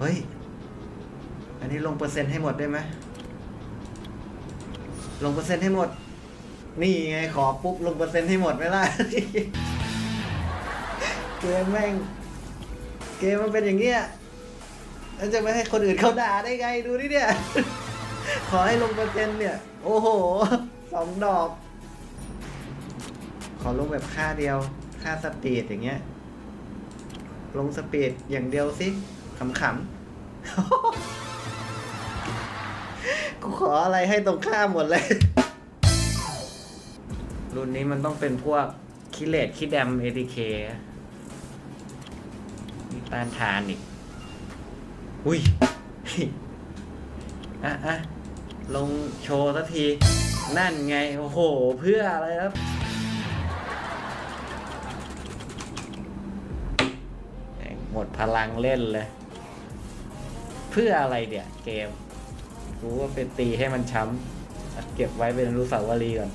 เฮ้ย อันนี้ลงเปอร์เซ็นต์ให้หมดได้ไหมลงเปอร์เซ็นต์ให้หมด นี่ไงขอปุ๊บลงเปอร์เซ็นต์ให้หมดไหมล่ะเกมแม่ง เกมมันเป็นอย่างเงี้ยแล้วจะไม่ให้คนอื่นเขาด่าได้ไงดูนี่เนี่ย ขอให้ลงเปอร์เซ็นต์เนี่ย โอ้โหสองดอก ขอลงแบบค่าเดียว ค่าสปีดอย่างเงี้ย ลงสปีดอย่างเดียวสิ ขำๆกูขออะไรให้ตรงข้ามหมดเลย รุ่นนี้มันต้องเป็นพวกคิเลตคิดแดมเอทีเคมีต้านทานอีก อุ้ย อะอะลงโชว์สักที นั่นไง โอ้โห เพื่ออะไรครับแม่งหมดพลังเล่นเลย เพื่ออะไรเดี๋ยเกม รู้ว่าเป็นตีให้มันช้ำเก็บไว้เป็นรู้สาวรีก่อน